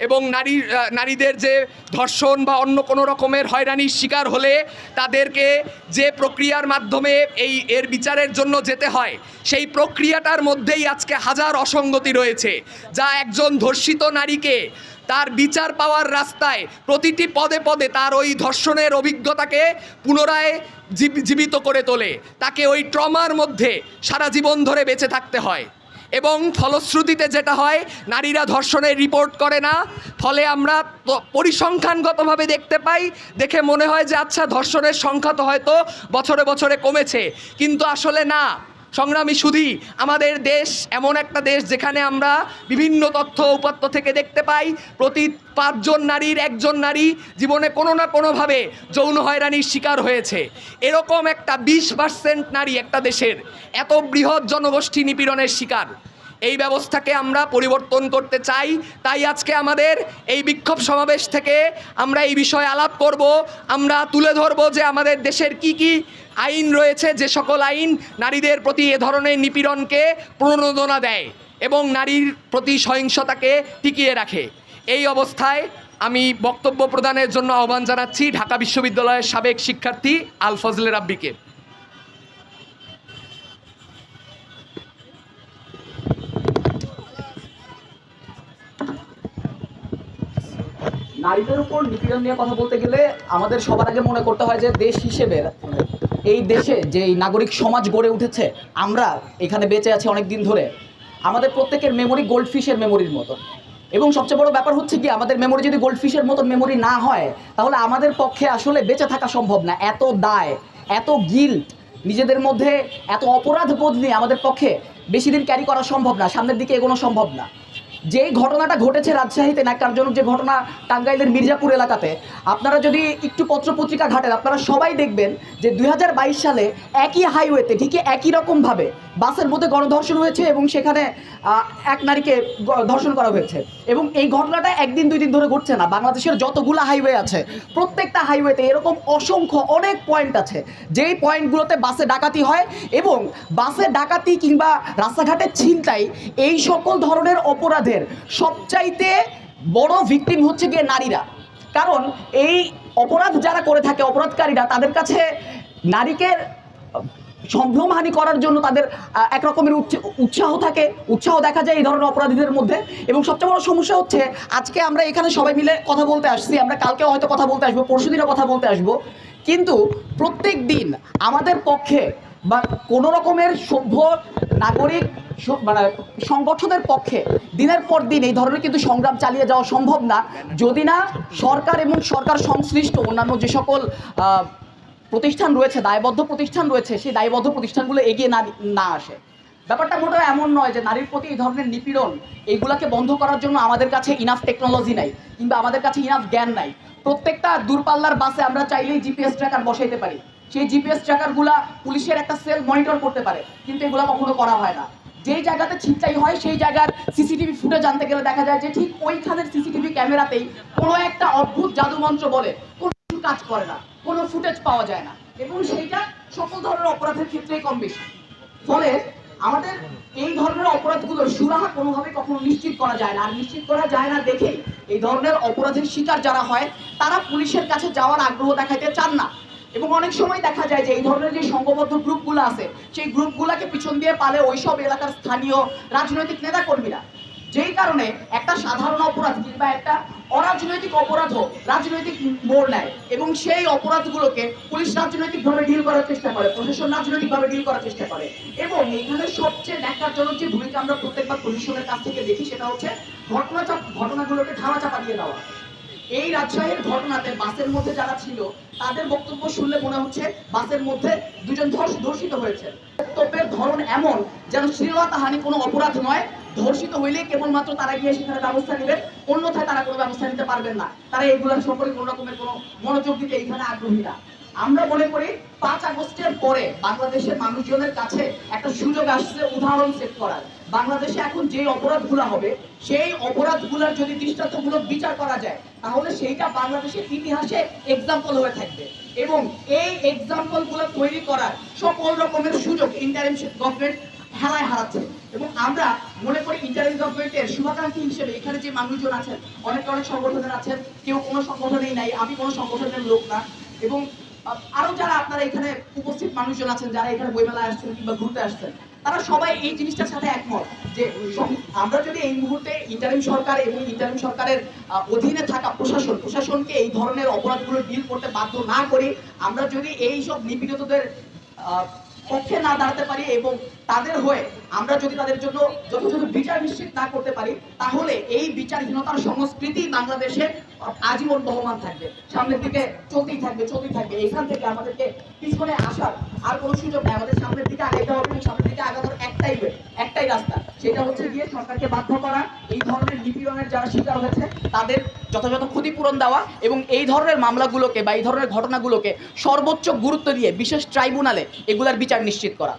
এবং নারী নারীদের যে ধর্ষণ বা অন্য কোনো রকমের হয়রানির শিকার হলে তাদেরকে যে প্রক্রিয়ার মাধ্যমে এই এর বিচারের জন্য যেতে হয়, সেই প্রক্রিয়াটার মধ্যেই আজকে হাজার অসঙ্গতি রয়েছে। যা একজন ধর্ষিত নারীকে তার বিচার পাওয়ার রাস্তায় প্রতিটি পদে পদে তার ওই ধর্ষণের অভিজ্ঞতাকে পুনরায় জীব- জীবিত করে তোলে। তাকে ওই ট্রমার মধ্যে সারা জীবন ধরে বেঁচে থাকতে হয়। এবং ফলশ্রুতিতে যেটা হয়, নারীরা ধর্ষণের রিপোর্ট করে না। ফলে আমরা পরিসংখ্যানগতভাবে দেখতে পাই, দেখে মনে হয় যে আচ্ছা ধর্ষণের সংখ্যা তো হয়তো বছরে বছরে কমেছে। কিন্তু আসলে না। সংগ্রামী সুধী, আমাদের দেশ এমন একটা দেশ যেখানে আমরা বিভিন্ন তথ্য উপাত্ত থেকে দেখতে পাই। প্রতি পাঁচজন নারীর একজন নারী জীবনে কোনো না কোনোভাবে যৌন হয়রানির শিকার হয়েছে। এরকম একটা বিশ পার্সেন্ট নারী একটা দেশের এত বৃহৎ জনগোষ্ঠী নিপীড়নের শিকার। এই ব্যবস্থাকে আমরা পরিবর্তন করতে চাই। তাই আজকে আমাদের এই বিক্ষোভ সমাবেশ থেকে আমরা এই বিষয়ে আলাপ করব। আমরা তুলে ধরব যে আমাদের দেশের কি কি আইন রয়েছে যে সকল আইন নারীদের প্রতি এ ধরনের নিপীড়নকে প্রণোদনা দেয় এবং নারীর প্রতি সহিংসতাকে টিকিয়ে রাখে। এই অবস্থায় আমি বক্তব্য প্রদানের জন্য আহ্বান জানাচ্ছি ঢাকা বিশ্ববিদ্যালয়ের সাবেক শিক্ষার্থী আল ফজলে রাব্বিকে। নারীদের উপর নিপীড়ন নিয়ে কথা বলতে গেলে আমাদের সবার আগে মনে করতে হয় যে দেশ হিসেবে এই দেশে যে নাগরিক সমাজ গড়ে উঠেছে, আমরা এখানে বেঁচে আছি অনেক দিন ধরে। আমাদের প্রত্যেকের মেমোরি গোল্ডফিশের মেমোরির মতো এবং সবচেয়ে বড় ব্যাপার হচ্ছে কি, আমাদের মেমোরি যদি গোল্ডফিশের মতন মেমোরি না হয়, তাহলে আমাদের পক্ষে আসলে বেঁচে থাকা সম্ভব না। এত দায়, এত গিল্ট নিজেদের মধ্যে এত অপরাধ বোধ নিয়ে আমাদের পক্ষে বেশি দিন ক্যারি করা সম্ভব না, সামনের দিকে এগোনো সম্ভব না। যেই ঘটনাটা ঘটেছে রাজশাহীতে ন্যাক্কারজনক যে ঘটনা টাঙ্গাইলের মির্জাপুর এলাকাতে, আপনারা যদি একটু পত্রপত্রিকা ঘাটেন, আপনারা সবাই দেখবেন যে দুই হাজার বাইশ সালে একই হাইওয়েতে ঠিকই একই রকমভাবে বাসের মধ্যে গণধর্ষণ হয়েছে এবং সেখানে এক নারীকে ধর্ষণ করা হয়েছে। এবং এই ঘটনাটা একদিন, দুই দিন ধরে ঘটছে না। বাংলাদেশের যতগুলো হাইওয়ে আছে, প্রত্যেকটা হাইওয়েতে এরকম অসংখ্য অনেক পয়েন্ট আছে। যেই পয়েন্টগুলোতে বাসে ডাকাতি হয় এবং বাসে ডাকাতি কিংবা রাস্তাঘাটে ছিনতাই, এই সকল ধরনের অপরাধের সবচাইতে বড় ভিকটিম হচ্ছে গিয়ে নারীরা। কারণ এই অপরাধ যারা করে থাকে, অপরাধকারীরা, তাদের কাছে নারীকে সম্ভ্রমহানি করার জন্য তাদের এক রকমের উৎস- উৎসাহ থাকে। উৎসাহ দেখা যায় এই ধরনের অপরাধীদের মধ্যে। এবং সবচেয়ে বড় সমস্যা হচ্ছে, আজকে আমরা এখানে সবাই মিলে কথা বলতে আসছি। আমরা কালকেও হয়তো কথা বলতে আসব, পরশুদিনও কথা বলতে আসব। কিন্তু প্রত্যেক দিন আমাদের পক্ষে বা কোনো রকমের সভ্য নাগরিক মানে সংগঠনের পক্ষে দিনের পর দিন এই ধরনের কিন্তু সংগ্রাম চালিয়ে যাওয়া সম্ভব না। যদি না সরকার এবং সরকার সংশ্লিষ্ট অন্যান্য যে সকল প্রতিষ্ঠান রয়েছে, দায়বদ্ধ প্রতিষ্ঠান রয়েছে, সেই দায়বদ্ধ প্রতিষ্ঠানগুলো এগিয়ে না না আসে। ব্যাপারটা মোটেও এমন নয় যে নারীর প্রতি এই ধরনের নিপীড়ন, এইগুলাকে বন্ধ করার জন্য আমাদের কাছে ইনাফ টেকনোলজি নাই, কিংবা আমাদের কাছে ইনাফ জ্ঞান নাই। প্রত্যেকটা দূরপাল্লার বাসে আমরা চাইলেই জিপিএস ট্র্যাকার বসাইতে পারি। সেই জিপিএস ট্র্যাকারগুলা পুলিশের একটা সেল মনিটর করতে পারে, কিন্তু এগুলো কখনো করা হয় না। যেই জায়গাতে ছিনতাই হয়, সেই জায়গার সিসিটিভি ফুটেজ জানতে গেলে দেখা যায় যে ঠিক ওইখানের সিসিটিভি ক্যামেরাতেই কোনো একটা অদ্ভুত জাদুমন্ত্র বলে, কোনো কাজ করে না, কোনো ফুটেজ পাওয়া যায় না। এবং সেইটা সকল ধরনের অপরাধের ক্ষেত্রেই কম বেশি। ফলে আমাদের এই ধরনের অপরাধগুলোর সুরাহা কোনোভাবে কখনো নিশ্চিত করা যায় না। আর নিশ্চিত করা যায় না দেখেই এই ধরনের অপরাধের শিকার যারা হয়, তারা পুলিশের কাছে যাওয়ার আগ্রহ দেখাইতে চান না। এবং অনেক সময় দেখা যায় যে এই ধরনের যে সংঘবদ্ধ গ্রুপগুলো আছে, সেই গ্রুপগুলোকে পিছন দিয়ে পালে ওইসব এলাকার স্থানীয় রাজনৈতিক নেতাকর্মীরা। যেই কারণে একটা সাধারণ অপরাধ কিংবা একটা অরাজনৈতিক অপরাধও রাজনৈতিক মোড় নেয় এবং সেই অপরাধগুলোকে পুলিশ রাজনৈতিকভাবে ডিল করার চেষ্টা করে, প্রশাসন রাজনৈতিকভাবে ডিল করার চেষ্টা করে এবং এখানে সবচেয়ে ন্যাক্কারজনক যে ভূমিকা আমরা প্রত্যেকবার প্রশাসনের কাছ থেকে দেখি সেটা হচ্ছে ঘটনাচাপ ঘটনাগুলোকে ধারা চাপা দিয়ে দেওয়া। এই রাজশাহীর ঘটনাতে বাসের মধ্যে যারা ছিল, তাদের বক্তব্য শুনলে মনে হচ্ছে বাসের মধ্যে দুজন ধর্ষ- ধর্ষিত হয়েছে। বক্তব্যের ধরন এমন যেন শ্লীলতাহানি কোনো অপরাধ নয় ধর্ষিত হইলে কেবলমাত্র তারা গিয়ে সেখানে ব্যবস্থা নেবেন, অন্যথায় তারা কোনো ব্যবস্থা নিতে পারবেন না। তারা এইগুলোর সম্পর্কে কোনো রকমের কোনো মনোযোগ দিতে এইখানে আগ্রহী না। আমরা মনে করি পাঁচ আগস্টের পরে বাংলাদেশের মানুষজনের কাছে একটা সুযোগ আসছে, উদাহরণ সেট করার। বাংলাদেশে এখন যে অপরাধগুলো হবে, সেই অপরাধগুলোর যদি দৃষ্টান্তমূলক বিচার করা যায়, তাহলে সেইটা বাংলাদেশের ইতিহাসে এক্সাম্পল হয়ে থাকবে। এবং এই এক্সাম্পলগুলো তৈরি করার সকল রকমের সুযোগ ইন্টারিম গভর্নমেন্ট হেলায় হারাচ্ছে। এবং আমরা মনে করি ইন্টারিম গভর্নমেন্টের শুভাকাঙ্ক্ষী হিসেবে এখানে যে মানুষজন আছেন অনেক অনেক সংগঠনের আছেন কেউ কোনো সংগঠনেই নাই আমি কোনো সংগঠনের লোক না। এবং আহ, আরও যারা আপনারা এখানে উপস্থিত মানুষজন আছেন যারা এখানে বইমেলায় আসছেন কিংবা ঘুরতে আসছেন তারা সবাই এই জিনিসটার সাথে একমত যে আমরা যদি এই মুহূর্তে ইন্টারিম সরকার এবং ইন্টারিম সরকারের অধীনে থাকা প্রশাসন প্রশাসনকে এই ধরনের অপরাধগুলো ডিল করতে বাধ্য না করি আমরা যদি এই সব নিপীড়িতদের পক্ষে না দাঁড়াতে পারি এবং তাদের হয়ে আমরা যদি তাদের জন্য যথাযথ বিচার নিশ্চিত না করতে পারি, তাহলে এই বিচারহীনতার সংস্কৃতি বাংলাদেশে আজীবন বহমান থাকবে। সামনের দিকে চলতেই থাকবে চলতেই থাকবে। এখান থেকে আমাদেরকে পিছনে আসার আর কোনো সুযোগ নেই। আমাদের সামনের দিকে আগাইতে হবে সামনের দিকে আগানোর একটাই একটাই রাস্তা। সেটা হচ্ছে গিয়ে সরকারকে বাধ্য করা। এই ধরনের নিপীড়নের যারা শিকার হয়েছে, তাদের যথাযথ ক্ষতিপূরণ দেওয়া এবং এই ধরনের মামলাগুলোকে বা এই ধরনের ঘটনাগুলোকে সর্বোচ্চ গুরুত্ব দিয়ে বিশেষ ট্রাইব্যুনালে এগুলার বিচার নিশ্চিত করা।